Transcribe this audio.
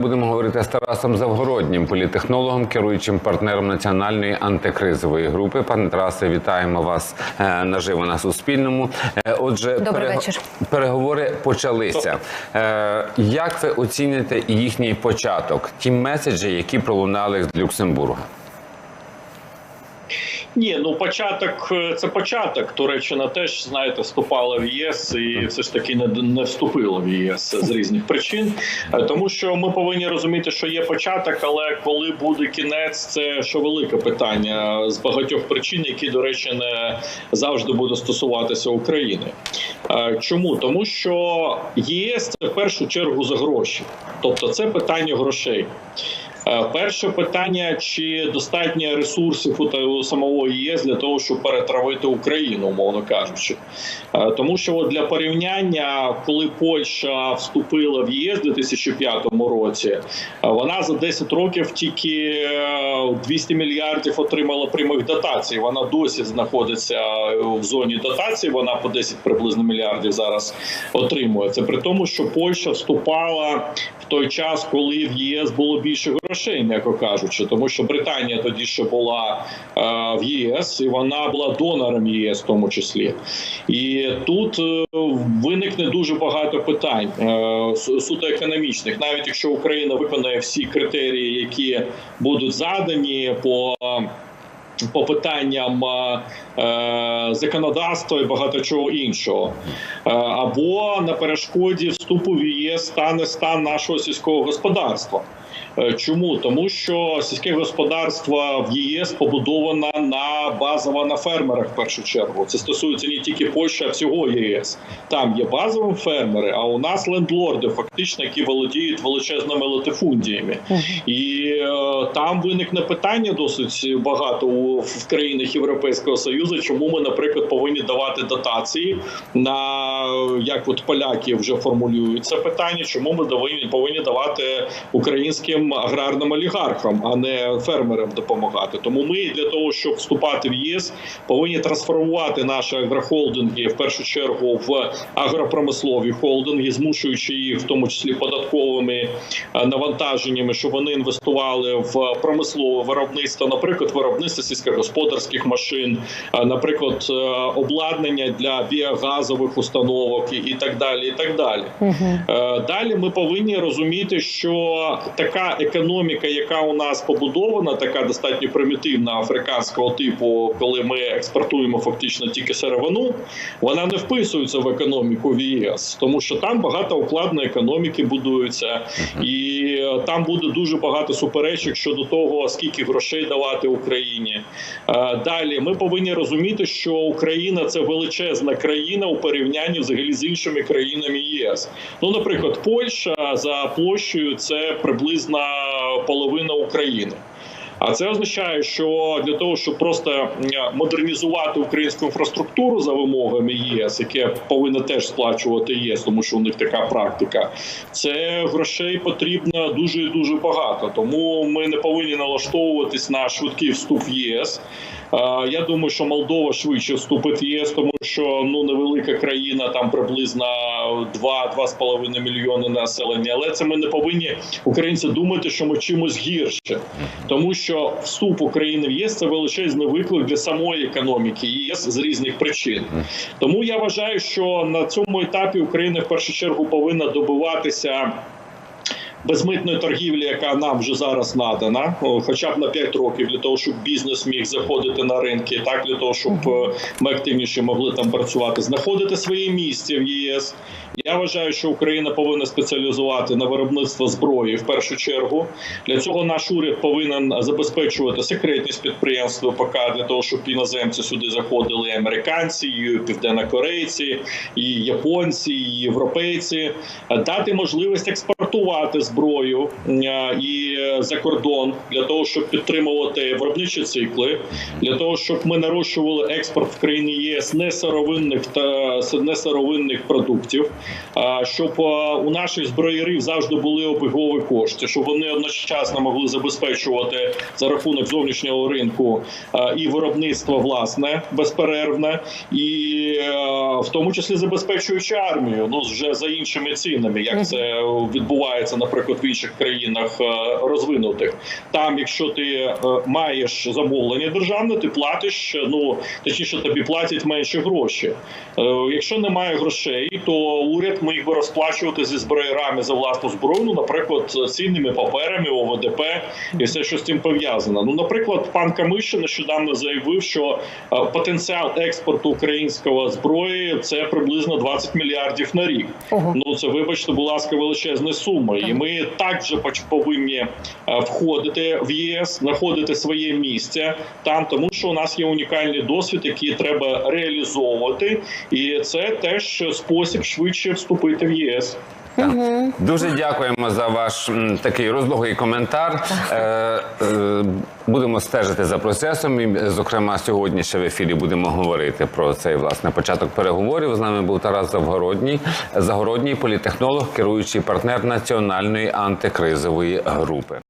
Будемо говорити з Тарасом Завгороднім, політехнологом, керуючим партнером національної антикризової групи. Пане Тарасе, вітаємо вас е, наживо на Суспільному. Е, Отже, Добрий вечір. переговори почалися. Е, Як ви оціните їхній початок? Ті меседжі, які пролунали з Люксембурга? Ні, ну початок е, це початок. Туреччина теж знаєте вступала в ЄС і все ж таки не, не вступила в ЄС з різних причин. Е, Тому що ми повинні розуміти, що є початок, але коли буде кінець, це що велике питання з багатьох причин, які до речі не завжди буде стосуватися України. Е, Чому тому, що ЄС це в першу чергу за гроші, тобто це питання грошей. Е, Перше питання: чи достатньо ресурсів у самого ЄС для того, щоб перетравити Україну, умовно кажучи, Е, тому що от для порівняння, коли Польща вступила в ЄС у 2005 році, е, вона за 10 років тільки е, 200 мільярдів отримала прямих дотацій. Вона досі знаходиться в зоні дотацій. Вона по 10 приблизно мільярдів зараз отримує. Це при тому, що Польща вступала в той час, коли в ЄС було більше грошей, м'яко кажучи, тому що Британія тоді ще була е, в ЄС, і вона була донором ЄС, в тому числі. І тут е, виникне дуже багато питань е, суто економічних, навіть якщо Україна виконає всі критерії, які будуть задані по. По питанням е, е, законодавства і багато чого іншого, Е, або на перешкоді вступу в ЄС стане стан нашого сільського господарства. Е, Чому тому, що сільське господарство в ЄС побудовано на базово на фермерах в першу чергу. Це стосується не тільки Польщі, а всього ЄС. Там є базові фермери, а у нас лендлорди, фактично, які володіють величезними латифундіями. І е, там виникне питання досить багато у в країнах Європейського союзу. Чому ми, наприклад, повинні давати дотації на як от поляки вже формулюють це питання? Чому ми повинні повинні давати українським аграрним олігархам, а не фермерам допомагати? Тому ми для того, щоб вступати в ЄС, повинні трансформувати наші агрохолдинги в першу чергу в агропромислові холдинги, змушуючи їх, в тому числі податковими е, навантаженнями, щоб вони інвестували в промислове виробництво, наприклад, виробництво сільськогосподарських машин, е, наприклад, е, обладнання для біогазових установок і- і так далі. І так далі. Е, Далі ми повинні розуміти, що така економіка, яка у нас побудована, така достатньо примітивна африканського типу, коли ми експортуємо фактично тільки сировину, вона не вписується в економіку в ЄС, тому що там багато укладної економіки будується, і там буде дуже багато суперечок щодо того, скільки грошей давати Україні. Е, Далі ми повинні розуміти, що Україна це величезна країна у порівнянні взагалі з іншими країнами ЄС. Ну, наприклад, Польща за площею це приблизно половина України. А це означає, що для того, щоб просто модернізувати українську інфраструктуру за вимогами ЄС, яке повинно теж сплачувати ЄС, тому що у них така практика, це грошей потрібно дуже і дуже багато. Тому ми не повинні налаштовуватись на швидкий вступ в ЄС. Я думаю, що Молдова швидше вступить в ЄС, тому що ну невелика країна, там приблизно 2-2,5 мільйони населення. Але це ми не повинні українці думати, що ми чимось гірше, тому що вступ України в ЄС це величезний виклик для самої економіки ЄС з різних причин. Тому я вважаю, що на цьому етапі Україна в першу чергу повинна добиватися безмитної торгівлі, яка нам вже зараз надана, хоча б на 5 років, для того, щоб бізнес міг заходити на ринки, так для того, щоб е, ми активніше могли там працювати, знаходити своє місце в єс. Я вважаю, що Україна повинна спеціалізувати на виробництво зброї в першу чергу. Для цього наш уряд повинен забезпечувати секретність підприємств ВПК для того, щоб іноземці сюди заходили і американці, і південнокорейці, і японці, і європейці, дати можливість експортувати зброю е, і за кордон для того, щоб підтримувати виробничі цикли, для того, щоб ми нарощували експорт в країни ЄС несировинних та несировинних продуктів, щоб у наших зброярів завжди були обігові кошти, щоб вони одночасно могли забезпечувати за рахунок зовнішнього ринку і виробництво власне безперервне, і в тому числі забезпечуючи армію, ну вже за іншими цінами, як це відбувається, наприклад. в інших країнах е, розвинутих. Там, якщо ти е, маєш замовлення державне, ти платиш. Ну точніше, тобі платять менше гроші. Е, Якщо немає грошей, то уряд міг би розплачувати зі зброярами за власну зброю, ну, наприклад, цінними паперами, ОВДП і все, що з цим пов'язано. Ну, наприклад, пан Камиша нещодавно заявив, що е, потенціал експорту українського зброї це приблизно 20 мільярдів на рік. Ого. Ну це, вибачте, будь ласка, величезна сума. І ми так вже повинні е, входити в ЄС, знаходити своє місце там, тому що у нас є унікальний досвід, який треба реалізовувати, і це теж спосіб швидше вступити в ЄС. Дуже дякуємо за ваш м, такий розлогий коментар. Е, е, будемо стежити за процесом. І, зокрема, сьогодні ще в ефірі будемо говорити про цей власне початок переговорів. З нами був Тарас Завгородній, Загородній політехнолог, керуючий партнер національної антикризової групи.